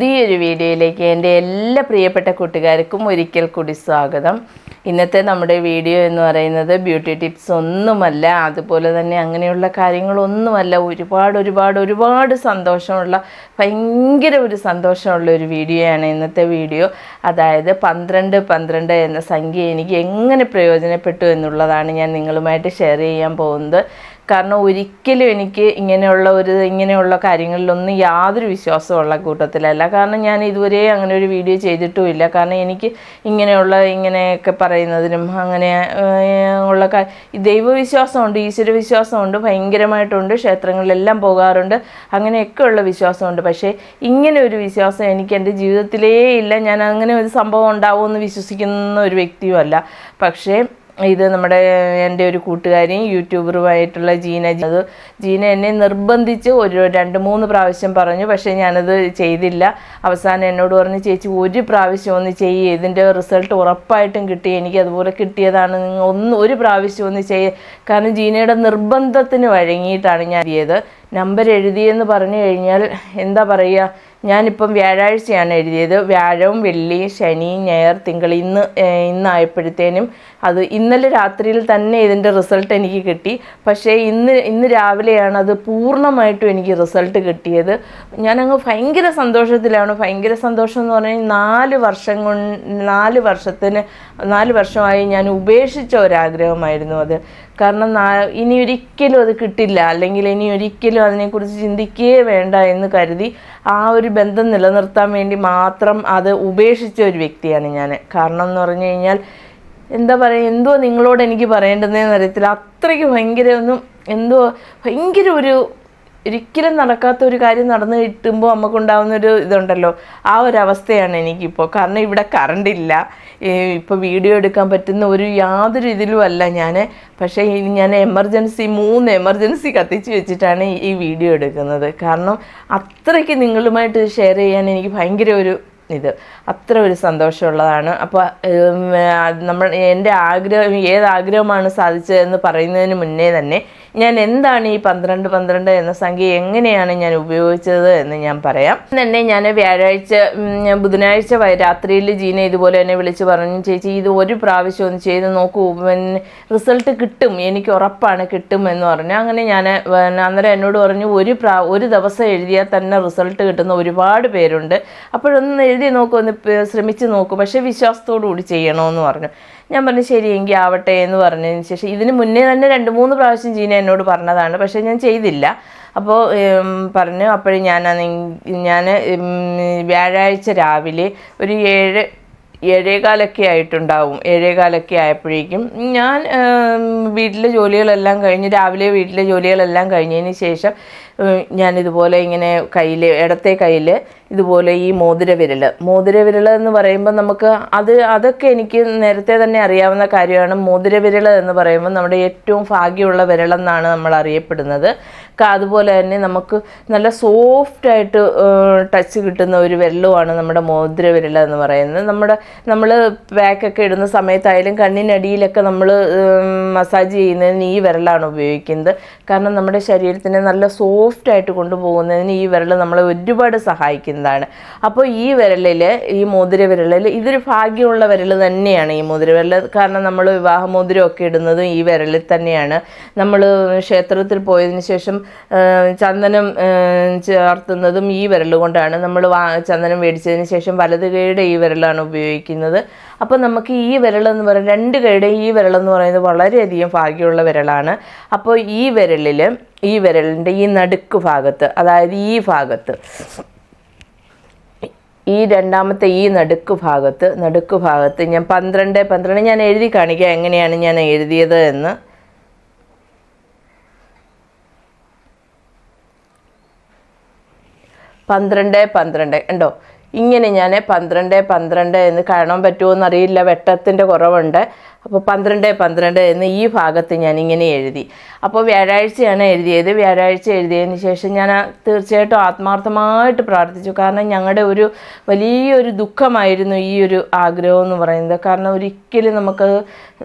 പുതിയൊരു വീഡിയോയിലേക്ക് എന്റെ എല്ലാ പ്രിയപ്പെട്ട കൂട്ടുകാർക്കും ഒരിക്കൽ കൂടി സ്വാഗതം. ഇന്നത്തെ നമ്മുടെ വീഡിയോ എന്ന് പറയുന്നത് ബ്യൂട്ടി ടിപ്സ് ഒന്നുമല്ല അതുപോലെ തന്നെ അങ്ങനെയുള്ള കാര്യങ്ങളൊന്നുമല്ല. ഒരുപാട് ഒരുപാട് ഒരുപാട് സന്തോഷമുള്ള ഭയങ്കര ഒരു സന്തോഷമുള്ള ഒരു വീഡിയോയാണ് ഇന്നത്തെ വീഡിയോ. അതായത് പന്ത്രണ്ട് പന്ത്രണ്ട് എന്ന സംഖ്യ എനിക്ക് എങ്ങനെ പ്രയോജനപ്പെട്ടു എന്നുള്ളതാണ് ഞാൻ നിങ്ങളുമായിട്ട് ഷെയർ ചെയ്യാൻ പോകുന്നത്. കാരണം ഒരിക്കലും എനിക്ക് ഇങ്ങനെയുള്ള ഒരു ഇങ്ങനെയുള്ള കാര്യങ്ങളിലൊന്നും യാതൊരു വിശ്വാസമുള്ള കൂട്ടത്തിലല്ല. കാരണം ഞാൻ ഇതുവരെ അങ്ങനെ ഒരു വീഡിയോ ചെയ്തിട്ടുമില്ല. കാരണം എനിക്ക് ഇങ്ങനെയുള്ള ഇങ്ങനെയൊക്കെ പറയുന്നതിനും അങ്ങനെ ഉള്ള ദൈവവിശ്വാസമുണ്ട് ഈശ്വര ഈശ്വരവിശ്വാസമുണ്ട് ഭയങ്കരമായിട്ടുണ്ട് ക്ഷേത്രങ്ങളിലെല്ലാം പോകാറുണ്ട് അങ്ങനെയൊക്കെയുള്ള വിശ്വാസമുണ്ട്. പക്ഷേ ഇങ്ങനെ ഒരു വിശ്വാസം എനിക്ക് എന്റെ ജീവിതത്തിലേ ഇല്ല. ഞാൻ അങ്ങനെ ഒരു സംഭവം ഉണ്ടാവുമെന്ന് വിശ്വസിക്കുന്ന ഒരു വ്യക്തിയുമല്ല. പക്ഷേ ഇത് നമ്മുടെ എന്റെ ഒരു കൂട്ടുകാരിയും യൂട്യൂബറുമായിട്ടുള്ള ജീന അത് ജീന എന്നെ നിർബന്ധിച്ച് ഒരു രണ്ട് മൂന്ന് പ്രാവശ്യം പറഞ്ഞു പക്ഷേ ഞാനത് ചെയ്തില്ല. അവസാനം എന്നോട് പറഞ്ഞു ചേച്ചി ഒരു പ്രാവശ്യം ഒന്ന് ചെയ്യ്. ഇതിന്റെ റിസൾട്ട് ഉറപ്പായിട്ടും കിട്ടി. എനിക്ക് അതുപോലെ കിട്ടിയതാണ്. നിങ്ങൾ ഒന്ന് ഒരു പ്രാവശ്യം ഒന്ന് ചെയ്യ്. കാരണം ജീനയുടെ നിർബന്ധത്തിന് വഴങ്ങിയിട്ടാണ് ഞാൻ ചെയ്തത്. നമ്പർ എഴുതിയെന്ന് പറഞ്ഞു കഴിഞ്ഞാൽ എന്താ പറയുക ഞാനിപ്പം വ്യാഴാഴ്ചയാണ് എഴുതിയത്. വ്യാഴവും വെള്ളി ശനി ഞായർ തിങ്കൾ ഇന്ന് ഇന്നായപ്പോഴത്തേനും അത് ഇന്നലെ രാത്രിയിൽ തന്നെ ഇതിന്റെ റിസൾട്ട് എനിക്ക് കിട്ടി. പക്ഷേ ഇന്ന് ഇന്ന് രാവിലെയാണ് അത് പൂർണമായിട്ടും എനിക്ക് റിസൾട്ട് കിട്ടിയത്. ഞാനങ്ങ് ഭയങ്കര സന്തോഷത്തിലാണ്. ഭയങ്കര സന്തോഷം എന്ന് പറഞ്ഞാൽ നാല് വർഷം കൊണ്ട് നാല് വർഷത്തിന് നാല് വർഷമായി ഞാൻ ഉപേക്ഷിച്ച ഒരാഗ്രഹമായിരുന്നു അത്. കാരണം ഇനി ഒരിക്കലും അത് കിട്ടില്ല. അല്ലെങ്കിൽ ഇനി ഒരിക്കലും അതിനെക്കുറിച്ച് ചിന്തിക്കുകയേ വേണ്ട എന്ന് കരുതി ആ ഒരു ബന്ധം നിലനിർത്താൻ വേണ്ടി മാത്രം അത് ഉപേക്ഷിച്ച ഒരു വ്യക്തിയാണ് ഞാൻ. കാരണം എന്ന് പറഞ്ഞു കഴിഞ്ഞാൽ എന്താ പറയുക എന്തോ നിങ്ങളോട് എനിക്ക് പറയേണ്ടതെന്ന് അറിയത്തില്ല. അത്രയ്ക്ക് ഭയങ്കര ഒന്നും എന്തോ ഭയങ്കര ഒരു ഒരിക്കലും നടക്കാത്ത ഒരു കാര്യം നടന്നു കിട്ടുമ്പോൾ നമുക്കുണ്ടാവുന്ന ഒരു ഇതുണ്ടല്ലോ. ആ ഒരു അവസ്ഥയാണ് എനിക്കിപ്പോൾ കാരണം ഇവിടെ കറണ്ട് ഇല്ല. ഇപ്പോൾ വീഡിയോ എടുക്കാൻ പറ്റുന്ന ഒരു യാതൊരു ഇതിലും അല്ല ഞാൻ പക്ഷേ ഞാൻ എമർജൻസി മൂന്ന് എമർജൻസി കത്തിച്ച് വെച്ചിട്ടാണ് ഈ- ഈ വീഡിയോ എടുക്കുന്നത്. കാരണം അത്രയ്ക്ക് നിങ്ങളുമായിട്ട് ഷെയർ ചെയ്യാൻ എനിക്ക് ഭയങ്കര ഒരു ഇത്. അത്ര ഒരു സന്തോഷമുള്ളതാണ്. അപ്പോൾ നമ്മൾ എന്റെ ആഗ്രഹം ഏത് ആഗ്രഹമാണ് സാധിച്ചതെന്ന് പറയുന്നതിന് മുന്നേ തന്നെ ഞാൻ എന്താണ് ഈ പന്ത്രണ്ട് പന്ത്രണ്ട് എന്ന സംഖ്യ എങ്ങനെയാണ് ഞാൻ ഉപയോഗിച്ചത് എന്ന് ഞാൻ പറയാം. തന്നെ ഞാൻ വ്യാഴാഴ്ച ബുധനാഴ്ച രാത്രിയിൽ ജീന ഇതുപോലെ എന്നെ വിളിച്ച് പറഞ്ഞു ചേച്ചി ഇത് ഒരു പ്രാവശ്യം ഒന്ന് ചെയ്ത് നോക്കൂ. റിസൾട്ട് കിട്ടും. എനിക്ക് ഉറപ്പാണ് കിട്ടും എന്ന് പറഞ്ഞു. അങ്ങനെ ഞാൻ അന്നേരം എന്നോട് പറഞ്ഞു ഒരു പ്രാ ഒരു ദിവസം എഴുതിയാൽ തന്നെ റിസൾട്ട് കിട്ടുന്ന ഒരുപാട് പേരുണ്ട്. അപ്പോഴൊന്ന് എഴുതി നോക്കൂ ഒന്ന് ശ്രമിച്ച് നോക്കൂ. പക്ഷേ വിശ്വാസത്തോടു കൂടി ചെയ്യണമെന്ന് പറഞ്ഞു. ഞാൻ പറഞ്ഞു ശരി എങ്കിൽ ആവട്ടെ എന്ന് പറഞ്ഞതിന് ശേഷം ഇതിന് മുന്നേ തന്നെ രണ്ട് മൂന്ന് പ്രാവശ്യം ജീന എന്നോട് പറഞ്ഞതാണ്. പക്ഷേ ഞാൻ ചെയ്തില്ല. അപ്പോൾ പറഞ്ഞു അപ്പോഴും ഞാൻ ഞാൻ വ്യാഴാഴ്ച രാവിലെ ഒരു ഏഴ് ഏഴേകാലൊക്കെ ആയിട്ടുണ്ടാവും. ഏഴേകാലൊക്കെ ആയപ്പോഴേക്കും ഞാൻ വീട്ടിലെ ജോലികളെല്ലാം കഴിഞ്ഞ് രാവിലെ വീട്ടിലെ ജോലികളെല്ലാം കഴിഞ്ഞതിന് ശേഷം ഞാനിതുപോലെ ഇങ്ങനെ കയ്യിൽ ഇടത്തെ കയ്യിൽ ഇതുപോലെ ഈ മോതിര വിരൽ മോതിര വിരൽ എന്ന് പറയുമ്പോൾ നമുക്ക് അത് അതൊക്കെ എനിക്ക് നേരത്തെ തന്നെ അറിയാവുന്ന കാര്യമാണ്. മോതിര വിരൽ എന്ന് പറയുമ്പോൾ നമ്മുടെ ഏറ്റവും ഭാഗ്യമുള്ള വിരലെന്നാണ് നമ്മൾ അറിയപ്പെടുന്നത്. അതുപോലെ തന്നെ നമുക്ക് നല്ല സോഫ്റ്റായിട്ട് ടച്ച് കിട്ടുന്ന ഒരു വിരലുമാണ് നമ്മുടെ മോതിര വിരൽ എന്ന് പറയുന്നത്. നമ്മുടെ നമ്മൾ പാക്കൊക്കെ ഇടുന്ന സമയത്തായാലും കണ്ണിനടിയിലൊക്കെ നമ്മൾ മസാജ് ചെയ്യുന്നതിന് ഈ വിരലാണ് ഉപയോഗിക്കുന്നത്. കാരണം നമ്മുടെ ശരീരത്തിന് നല്ല സോഫ്റ്റായിട്ട് കൊണ്ടുപോകുന്നതിന് ഈ വിരൽ നമ്മളെ ഒരുപാട് സഹായിക്കുന്നതാണ്. അപ്പോൾ ഈ വിരലിൽ ഈ മോതിര വിരലിൽ ഇതൊരു ഭാഗ്യമുള്ള വിരൽ തന്നെയാണ് ഈ മോതിര വിരൽ കാരണം നമ്മൾ വിവാഹ വിവാഹമോതിരമൊക്കെ ഇടുന്നതും ഈ വിരലിൽ തന്നെയാണ്. നമ്മൾ ക്ഷേത്രത്തിൽ പോയതിന് ശേഷം ചന്ദനം ചേർത്തുന്നതും ഈ വിരൽ കൊണ്ടാണ് നമ്മൾ ചന്ദനം മേടിച്ചതിന് ശേഷം വലതു കൈയുടെ ഈ വിരലാണ് ഉപയോഗിക്കുന്നത്. അപ്പോൾ നമുക്ക് ഈ വിരൽ എന്ന് പറയുന്നത് രണ്ട് കൈയുടെ ഈ വിരൽ എന്ന് പറയുന്നത് വളരെയധികം ഭാഗ്യമുള്ള വിരലാണ്. അപ്പോൾ ഈ വിരലിൽ ഈ വിരലിന്റെ ഈ നടുക്ക് ഭാഗത്ത് അതായത് ഈ ഭാഗത്ത് ഈ രണ്ടാമത്തെ ഈ നടുക്ക് ഭാഗത്ത് നടുക്ക് ഭാഗത്ത് ഞാൻ പന്ത്രണ്ട് പന്ത്രണ്ട് ഞാൻ എഴുതി കാണിക്കാം എങ്ങനെയാണ് ഞാൻ എഴുതിയത് എന്ന്. പന്ത്രണ്ട് പന്ത്രണ്ട് ഉണ്ടോ ഇങ്ങനെ ഞാൻ പന്ത്രണ്ട് പന്ത്രണ്ട് എന്ന് കാണാൻ പറ്റുമോ എന്നറിയില്ല. വെട്ടത്തിന്റെ കുറവുണ്ട്. അപ്പോൾ പന്ത്രണ്ട് പന്ത്രണ്ട് എന്ന് ഈ ഭാഗത്ത് ഞാൻ ഇങ്ങനെ എഴുതി. അപ്പോൾ വ്യാഴാഴ്ചയാണ് എഴുതിയത്. വ്യാഴാഴ്ച എഴുതിയതിന് ശേഷം ഞാൻ തീർച്ചയായിട്ടും ആത്മാർത്ഥമായിട്ട് പ്രാർത്ഥിച്ചു. കാരണം ഞങ്ങളുടെ ഒരു വലിയൊരു ദുഃഖമായിരുന്നു ഈ ഒരു ആഗ്രഹം എന്ന് പറയുന്നത്. കാരണം ഒരിക്കലും നമുക്ക്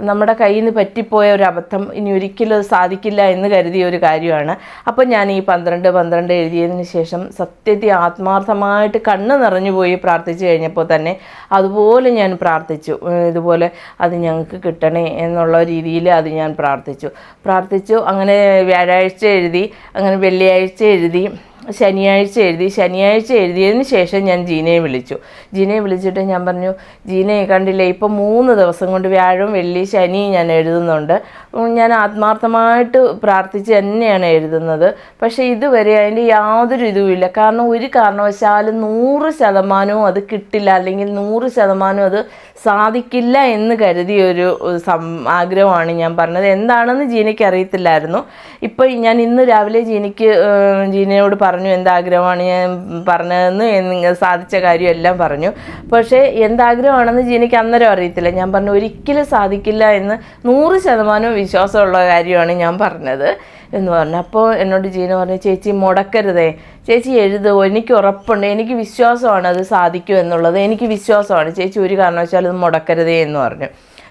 നമ്മുടെ കയ്യിൽ നിന്ന് പറ്റിപ്പോയ ഒരു അബദ്ധം ഇനി ഒരിക്കലും സാധിക്കില്ല എന്ന് കരുതിയ ഒരു കാര്യമാണ്. അപ്പോൾ ഞാൻ ഈ പന്ത്രണ്ട് പന്ത്രണ്ട് എഴുതിയതിന് ശേഷം സത്യത്തെ ആത്മാർത്ഥമായിട്ട് കണ്ണ് നിറഞ്ഞു പോയി പ്രാർത്ഥിച്ചു കഴിഞ്ഞപ്പോൾ തന്നെ അതുപോലെ ഞാൻ പ്രാർത്ഥിച്ചു. ഇതുപോലെ അത് ഞങ്ങൾക്ക് കിട്ടണേ എന്നുള്ള രീതിയിൽ അത് ഞാൻ പ്രാർത്ഥിച്ചു. പ്രാർത്ഥിച്ചു അങ്ങനെ വ്യാഴാഴ്ച എഴുതി അങ്ങനെ വെള്ളിയാഴ്ച എഴുതി ശനിയാഴ്ച എഴുതി ശനിയാഴ്ച എഴുതിയതിന് ശേഷം ഞാൻ ജീനയെ വിളിച്ചു. ജീനയെ വിളിച്ചിട്ട് ഞാൻ പറഞ്ഞു ജീനയെ കണ്ടില്ലേ ഇപ്പം മൂന്ന് ദിവസം കൊണ്ട് വ്യാഴം വെള്ളി ശനി ഞാൻ എഴുതുന്നുണ്ട്. ഞാൻ ആത്മാർത്ഥമായിട്ട് പ്രാർത്ഥിച്ച് തന്നെയാണ് എഴുതുന്നത്. പക്ഷേ ഇതുവരെ അതിന്റെ യാതൊരു ഇതുമില്ല കാരണം ഒരു കാരണവശാലും നൂറ് ശതമാനവും അത് കിട്ടില്ല. അല്ലെങ്കിൽ നൂറ് ശതമാനവും അത് സാധിക്കില്ല എന്ന് കരുതിയ ഒരു ആഗ്രഹമാണ് ഞാൻ പറഞ്ഞത്. എന്താണെന്ന് ജീനയ്ക്ക് അറിയത്തില്ലായിരുന്നു. ഇപ്പോൾ ഞാൻ ഇന്ന് രാവിലെ ജീനയ്ക്ക് ജീനയോട് പറഞ്ഞു എന്താഗ്രഹമാണ് ഞാൻ പറഞ്ഞതെന്ന് സാധിച്ച കാര്യം എല്ലാം പറഞ്ഞു. പക്ഷേ എന്താഗ്രഹമാണെന്ന് ജീനയ്ക്ക് അന്നേരം അറിയത്തില്ല. ഞാൻ പറഞ്ഞു ഒരിക്കലും സാധിക്കില്ല എന്ന് നൂറ് ശതമാനവും വിശ്വാസമുള്ള കാര്യമാണ് ഞാൻ പറഞ്ഞത് എന്ന് പറഞ്ഞു. അപ്പോൾ എന്നോട് ജീന പറഞ്ഞു ചേച്ചി മുടക്കരുതേ. ചേച്ചി എഴുതുമോ എനിക്ക് ഉറപ്പുണ്ട്. എനിക്ക് വിശ്വാസമാണ് അത് സാധിക്കും എന്നുള്ളത്. എനിക്ക് വിശ്വാസമാണ്. ചേച്ചി ഒരു കാരണവശാലും അത് മുടക്കരുതേ എന്ന് പറഞ്ഞു.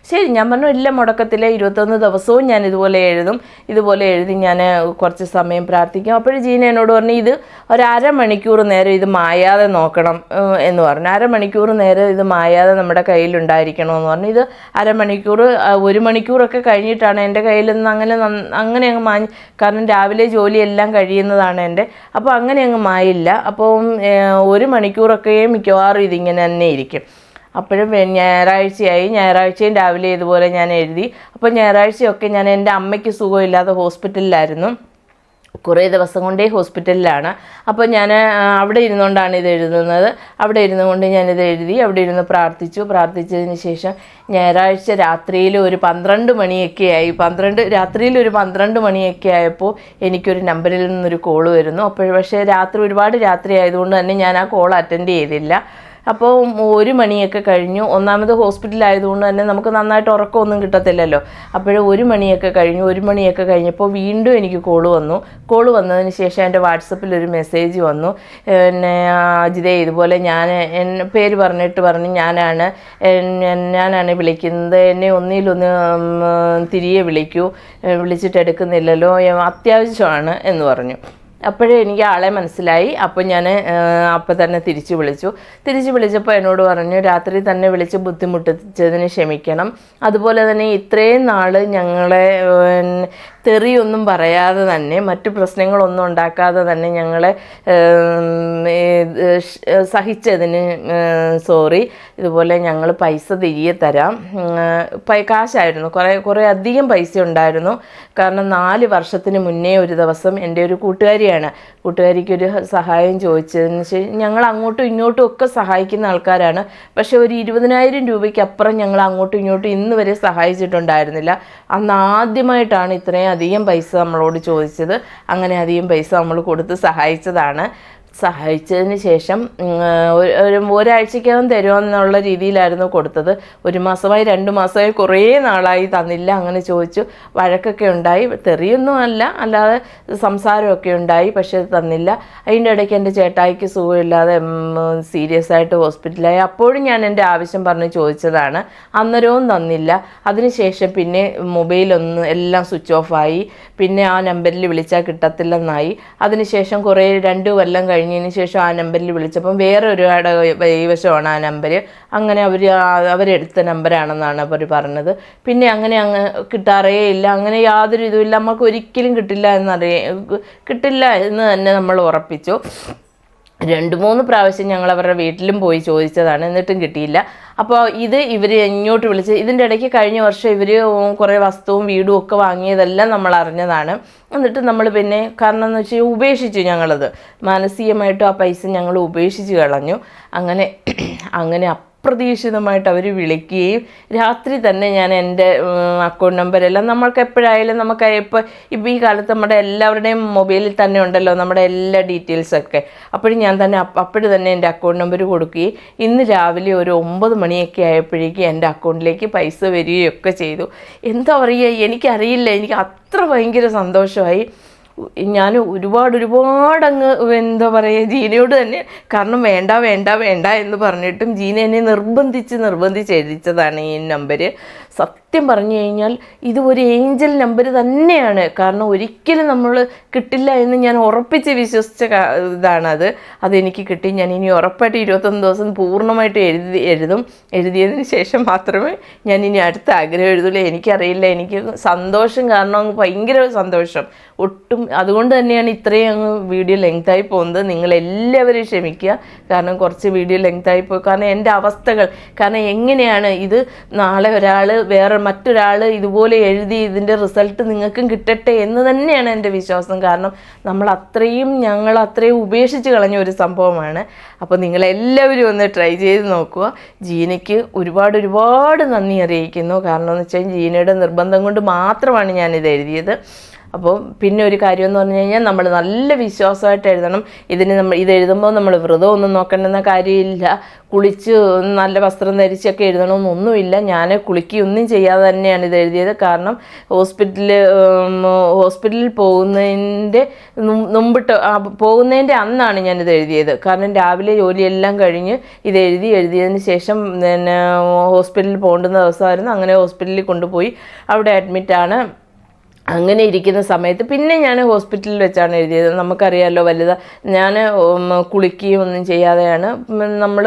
ശരി ഞാൻ പറഞ്ഞു ഇല്ല മുടക്കത്തിലെ ഇരുപത്തൊന്ന് ദിവസവും ഞാൻ ഇതുപോലെ എഴുതും. ഇതുപോലെ എഴുതി ഞാൻ കുറച്ച് സമയം പ്രാർത്ഥിക്കും. അപ്പോഴും ജീന എന്നോട് പറഞ്ഞു ഇത് ഒരു അരമണിക്കൂർ നേരം ഇത് മായാതെ നോക്കണം എന്ന് പറഞ്ഞു. അരമണിക്കൂർ നേരം ഇത് മായാതെ നമ്മുടെ കയ്യിലുണ്ടായിരിക്കണം എന്ന് പറഞ്ഞു. ഇത് അരമണിക്കൂർ ഒരു മണിക്കൂറൊക്കെ കഴിഞ്ഞിട്ടാണ് എന്റെ കയ്യിൽ നിന്ന് അങ്ങനെ അങ്ങനെ അങ്ങ് മാഞ്ഞ് കാരണം രാവിലെ ജോലിയെല്ലാം കഴിയുന്നതാണ് എന്റെ. അപ്പോൾ അങ്ങനെ അങ്ങ് മായില്ല. അപ്പോൾ ഒരു മണിക്കൂറൊക്കെ മിക്കവാറും ഇതിങ്ങനെ തന്നെ ഇരിക്കും. അപ്പോഴും ഞായറാഴ്ചയായി. ഞായറാഴ്ചയും രാവിലെ ഇതുപോലെ ഞാൻ എഴുതി. അപ്പോൾ ഞായറാഴ്ചയൊക്കെ ഞാൻ എന്റെ അമ്മയ്ക്ക് സുഖമില്ലാതെ ഹോസ്പിറ്റലിലായിരുന്നു. കുറേ ദിവസം കൊണ്ടേ ഹോസ്പിറ്റലിലാണ്. അപ്പോൾ ഞാൻ അവിടെ ഇരുന്നുകൊണ്ടാണ് ഇത് എഴുതുന്നത്. അവിടെ ഇരുന്നുകൊണ്ട് ഞാനിത് എഴുതി. അവിടെ ഇരുന്ന് പ്രാർത്ഥിച്ചു. പ്രാർത്ഥിച്ചതിന് ശേഷം ഞായറാഴ്ച രാത്രിയിൽ ഒരു പന്ത്രണ്ട് മണിയൊക്കെ ആയി. പന്ത്രണ്ട് രാത്രിയിൽ ഒരു പന്ത്രണ്ട് മണിയൊക്കെ ആയപ്പോൾ എനിക്കൊരു നമ്പറിൽ നിന്നൊരു കോൾ വരുന്നു. അപ്പോൾ പക്ഷേ രാത്രി ഒരുപാട് രാത്രി ആയതുകൊണ്ട് തന്നെ ഞാൻ ആ കോൾ അറ്റൻഡ് ചെയ്തില്ല. അപ്പോൾ ഒരു മണിയൊക്കെ കഴിഞ്ഞു. ഒന്നാമത് ഹോസ്പിറ്റലായതുകൊണ്ട് തന്നെ നമുക്ക് നന്നായിട്ട് ഉറക്കമൊന്നും കിട്ടത്തില്ലല്ലോ. അപ്പോഴും ഒരു മണിയൊക്കെ കഴിഞ്ഞു. ഒരു മണിയൊക്കെ കഴിഞ്ഞപ്പോൾ വീണ്ടും എനിക്ക് കോൾ വന്നു. കോൾ വന്നതിന് ശേഷം എന്റെ വാട്സപ്പിൽ ഒരു മെസ്സേജ് വന്നു. പിന്നെ അജിതേ ഇതുപോലെ ഞാൻ പേര് പറഞ്ഞിട്ട് പറഞ്ഞു ഞാനാണ് ഞാനാണ് വിളിക്കുന്നത്. എന്നെ ഒന്നിലൊന്ന് തിരികെ വിളിക്കൂ. വിളിച്ചിട്ട് എടുക്കുന്നില്ലല്ലോ. അത്യാവശ്യമാണ് എന്ന് പറഞ്ഞു. അപ്പോഴേ എനിക്ക് ആളെ മനസ്സിലായി. അപ്പോൾ ഞാൻ അപ്പം തന്നെ തിരിച്ചു വിളിച്ചു. തിരിച്ചു വിളിച്ചപ്പോൾ എന്നോട് പറഞ്ഞു രാത്രി തന്നെ വിളിച്ച് ബുദ്ധിമുട്ടിച്ചതിന് ക്ഷമിക്കണം. അതുപോലെ തന്നെ ഇത്രയും നാൾ ഞങ്ങളെ തെറിയൊന്നും പറയാതെ തന്നെ മറ്റു പ്രശ്നങ്ങളൊന്നും ഉണ്ടാക്കാതെ തന്നെ ഞങ്ങളെ സഹിച്ചതിന് സോറി. ഇതുപോലെ ഞങ്ങൾ പൈസ തിരികെ തരാം. കാശായിരുന്നു. കുറേ കുറേ അധികം പൈസ ഉണ്ടായിരുന്നു. കാരണം നാല് വർഷത്തിന് മുന്നേ ഒരു ദിവസം എന്റെ ഒരു കൂട്ടുകാരിയാണ്. കൂട്ടുകാരിക്കൊരു സഹായം ചോദിച്ചതിന് ശേഷം ഞങ്ങൾ അങ്ങോട്ടും ഇങ്ങോട്ടും ഒക്കെ സഹായിക്കുന്ന ആൾക്കാരാണ്. പക്ഷേ ഒരു ഇരുപതിനായിരം രൂപയ്ക്ക് അപ്പുറം ഞങ്ങൾ അങ്ങോട്ടും ഇങ്ങോട്ടും ഇന്ന് വരെ സഹായിച്ചിട്ടുണ്ടായിരുന്നില്ല. അന്ന് ആദ്യമായിട്ടാണ് ഇത്രയും അധികം പൈസ നമ്മളോട് ചോദിച്ചത് അങ്ങനെ അധികം പൈസ നമ്മൾ കൊടുത്ത് സഹായിച്ചതാണ്. സഹായിച്ചതിന് ശേഷം ഒരു ഒരു ഒരാഴ്ചക്കകം തരുമെന്നുള്ള രീതിയിലായിരുന്നു കൊടുത്തത്. ഒരു മാസമായി രണ്ട് മാസമായി കുറേ നാളായി തന്നില്ല. അങ്ങനെ ചോദിച്ചു. വഴക്കൊക്കെ ഉണ്ടായി. തെറിയൊന്നും അല്ല. അല്ലാതെ സംസാരമൊക്കെ ഉണ്ടായി പക്ഷെ തന്നില്ല. അതിന്റെ ഇടയ്ക്ക് എന്റെ ചേട്ടായിക്ക് സുഖമില്ലാതെ സീരിയസ് ആയിട്ട് ഹോസ്പിറ്റലായി. അപ്പോഴും ഞാൻ എന്റെ ആവശ്യം പറഞ്ഞ് ചോദിച്ചതാണ്. അന്നേരവും തന്നില്ല. അതിനുശേഷം പിന്നെ മൊബൈലൊന്ന് എല്ലാം സ്വിച്ച് ഓഫായി. പിന്നെ ആ നമ്പറിൽ വിളിച്ചാൽ കിട്ടത്തില്ലെന്നായി. അതിനുശേഷം കുറേ രണ്ട് കൊല്ലം കഴിഞ്ഞതിന് ശേഷം ആ നമ്പറിൽ വിളിച്ചപ്പം വേറെ ഒരാളുടെ കൈവശമാണ് ആ നമ്പർ അങ്ങനെ അവർ അവരെടുത്ത നമ്പറാണെന്നാണ് അവർ പറഞ്ഞത്. പിന്നെ അങ്ങനെ അങ്ങ് കിട്ടാറേ ഇല്ല. അങ്ങനെ യാതൊരു ഇതുമില്ല. നമുക്ക് ഒരിക്കലും കിട്ടില്ല എന്നറിയ കിട്ടില്ല എന്ന് തന്നെ നമ്മൾ ഉറപ്പിച്ചു. രണ്ട് മൂന്ന് പ്രാവശ്യം ഞങ്ങൾ അവരുടെ വീട്ടിലും പോയി ചോദിച്ചതാണ്. എന്നിട്ടും കിട്ടിയില്ല. അപ്പോൾ ഇത് ഇവർ ഇങ്ങോട്ട് വിളിച്ച് ഇതിന്റെ ഇടയ്ക്ക് കഴിഞ്ഞ വർഷം ഇവർ കുറേ വസ്തുവും വീടും ഒക്കെ വാങ്ങിയതെല്ലാം നമ്മൾ അറിഞ്ഞതാണ്. എന്നിട്ട് നമ്മൾ പിന്നെ കാരണം എന്ന് വെച്ചാൽ ഉപേക്ഷിച്ചു ഞങ്ങളത്. മാനസികമായിട്ടും ആ പൈസ ഞങ്ങൾ ഉപേക്ഷിച്ച് കളഞ്ഞു. അങ്ങനെ അങ്ങനെ അപ്രതീക്ഷിതമായിട്ട് അവർ വിളിക്കുകയും രാത്രി തന്നെ ഞാൻ എന്റെ അക്കൗണ്ട് നമ്പരെല്ലാം നമ്മൾക്ക് എപ്പോഴായാലും നമുക്ക് ഇപ്പോൾ ഇപ്പോൾ ഈ കാലത്ത് നമ്മുടെ എല്ലാവരുടെയും മൊബൈലിൽ തന്നെ ഉണ്ടല്ലോ നമ്മുടെ എല്ലാ ഡീറ്റെയിൽസൊക്കെ അപ്പോഴും ഞാൻ തന്നെ അപ്പോഴും തന്നെ എന്റെ അക്കൗണ്ട് നമ്പർ കൊടുക്കുകയും ഇന്ന് രാവിലെ ഒരു ഒമ്പത് മണിയൊക്കെ ആയപ്പോഴേക്കും എന്റെ അക്കൗണ്ടിലേക്ക് പൈസ വരികയൊക്കെ ചെയ്തു. എന്താ പറയുക എനിക്കറിയില്ല എനിക്ക് അത്ര ഭയങ്കര സന്തോഷമായി. ഞാൻ ഒരുപാട് ഒരുപാട് അങ്ങ് എന്താ പറയുക ജീനയോട് തന്നെ കാരണം വേണ്ട വേണ്ട വേണ്ട എന്ന് പറഞ്ഞിട്ടും ജീന എന്നെ നിർബന്ധിച്ച് നിർബന്ധിച്ച് എഴുതിച്ചതാണ് ഈ നമ്പർ സത്യം പറഞ്ഞു കഴിഞ്ഞാൽ ഇത് ഒരു ഏഞ്ചൽ നമ്പർ തന്നെയാണ്. കാരണം ഒരിക്കലും നമ്മൾ കിട്ടില്ല എന്ന് ഞാൻ ഉറപ്പിച്ച് വിശ്വസിച്ച ഇതാണത് അതെനിക്ക് കിട്ടി. ഞാൻ ഇനി ഉറപ്പായിട്ട് ഇരുപത്തൊന്ന് ദിവസം പൂർണമായിട്ട് എഴുതി എഴുതും. എഴുതിയതിന് ശേഷം മാത്രമേ ഞാൻ ഇനി അടുത്ത ആഗ്രഹം എഴുതുള്ളൂ. എനിക്കറിയില്ല. എനിക്ക് സന്തോഷം കാരണം അങ്ങ് ഭയങ്കര സന്തോഷം. ഒട്ടും അതുകൊണ്ട് തന്നെയാണ് ഇത്രയും അങ്ങ് വീഡിയോ ലെങ്തായി പോകുന്നത്. നിങ്ങളെല്ലാവരും ക്ഷമിക്കുക. കാരണം കുറച്ച് വീഡിയോ ലെങ്തായി പോയി കാരണം എന്റെ അവസ്ഥകൾ കാരണം എങ്ങനെയാണ് ഇത് നാളെ ഒരാൾ വേറെ മറ്റൊരാൾ ഇതുപോലെ എഴുതി ഇതിന്റെ റിസൾട്ട് നിങ്ങൾക്കും കിട്ടട്ടെ എന്ന് തന്നെയാണ് എന്റെ വിശ്വാസം. കാരണം നമ്മൾ അത്രയും ഞങ്ങൾ അത്രയും ഉപേക്ഷിച്ച് കളഞ്ഞ ഒരു സംഭവമാണ്. അപ്പോൾ നിങ്ങളെല്ലാവരും ഒന്ന് ട്രൈ ചെയ്ത് നോക്കുക. ജീനയ്ക്ക് ഒരുപാട് ഒരുപാട് നന്ദി അറിയിക്കുന്നു. കാരണം എന്ന് വെച്ചാൽ ജീനയുടെ നിർബന്ധം കൊണ്ട് മാത്രമാണ് ഞാനിത് എഴുതിയത്. അപ്പോൾ പിന്നെ ഒരു കാര്യം എന്ന് പറഞ്ഞു കഴിഞ്ഞാൽ നമ്മൾ നല്ല വിശ്വാസമായിട്ട് എഴുതണം. ഇതിന് നമ്മൾ ഇത് എഴുതുമ്പോൾ നമ്മൾ വ്രതമൊന്നും നോക്കേണ്ടെന്ന കാര്യമില്ല. കുളിച്ച് നല്ല വസ്ത്രം ധരിച്ചൊക്കെ എഴുതണമെന്നൊന്നുമില്ല ഞാൻ കുളിക്കുകയൊന്നും ചെയ്യാതെ തന്നെയാണ് ഇത് എഴുതിയത്. കാരണം ഹോസ്പിറ്റലിൽ ഹോസ്പിറ്റലിൽ പോകുന്നതിന്റെ മുമ്പിട്ട് പോകുന്നതിന്റെ അന്നാണ് ഞാനിത് എഴുതിയത്. കാരണം രാവിലെ ജോലിയെല്ലാം കഴിഞ്ഞ് ഇത് എഴുതി എഴുതിയതിന് ശേഷം പിന്നെ ഹോസ്പിറ്റലിൽ പോകേണ്ടുന്ന ദിവസമായിരുന്നു. അങ്ങനെ ഹോസ്പിറ്റലിൽ കൊണ്ടുപോയി. അവിടെ അഡ്മിറ്റാണ്. അങ്ങനെ ഇരിക്കുന്ന സമയത്ത് പിന്നെ ഞാൻ ഹോസ്പിറ്റലിൽ വെച്ചാണ് എഴുതിയത്. നമുക്കറിയാമല്ലോ വലുത് ഞാൻ കുളിക്കുകയും ഒന്നും ചെയ്യാതെയാണ്. നമ്മൾ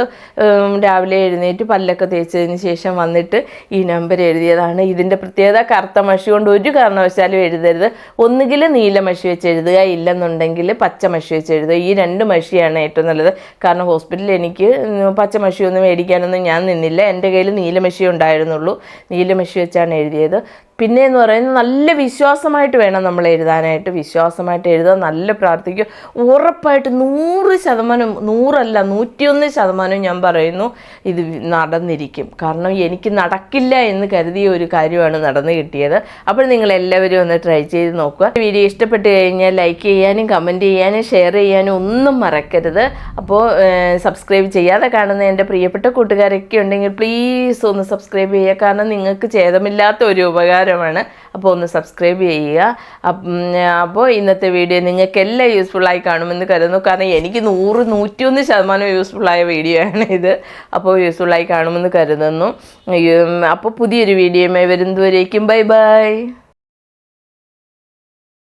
രാവിലെ എഴുന്നേറ്റ് പല്ലൊക്കെ തേച്ചതിന് ശേഷം വന്നിട്ട് ഈ നമ്പർ എഴുതിയതാണ്. ഇതിന്റെ പ്രത്യേകത കറുത്ത മഷി കൊണ്ട് ഒരു കാരണവശാലും എഴുതരുത്. ഒന്നുകിൽ നീല മഷി വെച്ച് എഴുതുക ഇല്ലെന്നുണ്ടെങ്കിൽ പച്ച മഷി വെച്ച് എഴുതുക. ഈ രണ്ട് മഷിയാണ് ഏറ്റവും നല്ലത്. കാരണം ഹോസ്പിറ്റലിൽ എനിക്ക് പച്ച മഷിയൊന്നും മേടിക്കാനൊന്നും ഞാൻ നിന്നില്ല. എന്റെ കയ്യിൽ നീലമഷി ഉണ്ടായിരുന്നുള്ളൂ. നീലമഷി വെച്ചാണ് എഴുതിയത്. പിന്നെ എന്ന് പറയുന്നത് നല്ല വിശ്വാസമായിട്ട് വേണം നമ്മൾ എഴുതാനായിട്ട്. വിശ്വാസമായിട്ട് എഴുതുക നല്ല പ്രാർത്ഥിക്കുക. ഉറപ്പായിട്ട് നൂറ് ശതമാനം നൂറല്ല നൂറ്റിയൊന്ന് ശതമാനം ഞാൻ പറയുന്നു ഇത് നടന്നിരിക്കും. കാരണം എനിക്ക് നടക്കില്ല എന്ന് കരുതിയ ഒരു കാര്യമാണ് നടന്നു കിട്ടിയത്. അപ്പോൾ നിങ്ങൾ എല്ലാവരും ഒന്ന് ട്രൈ ചെയ്ത് നോക്കുക. വീഡിയോ ഇഷ്ടപ്പെട്ട് കഴിഞ്ഞാൽ ലൈക്ക് ചെയ്യാനും കമന്റ് ചെയ്യാനും ഷെയർ ചെയ്യാനും ഒന്നും മറക്കരുത്. അപ്പോൾ സബ്സ്ക്രൈബ് ചെയ്യാതെ കാണുന്ന എന്റെ പ്രിയപ്പെട്ട കൂട്ടുകാരൊക്കെ ഉണ്ടെങ്കിൽ പ്ലീസ് ഒന്ന് സബ്സ്ക്രൈബ് ചെയ്യുക. കാരണം നിങ്ങൾക്ക് ഛേദമില്ലാത്ത ഒരു ഉപകാരമാണ്. അപ്പോൾ ഒന്ന് സബ്സ്ക്രൈബ് ചെയ്യുക. അപ്പം, അപ്പോൾ ഇന്നത്തെ വീഡിയോ നിങ്ങൾക്ക് എല്ലാം യൂസ്ഫുള്ളായി കാണുമെന്ന് കരുതുന്നു. കാരണം എനിക്ക് നൂറ് നൂറ്റിയൊന്ന് ശതമാനം യൂസ്ഫുള്ളായ വീഡിയോ ആണ് ഇത്. അപ്പോൾ യൂസ്ഫുള്ളായി കാണുമെന്ന് കരുതുന്നു. അപ്പോൾ പുതിയൊരു വീഡിയോയുമായി വരുന്നതുവരേക്കും. Bye bye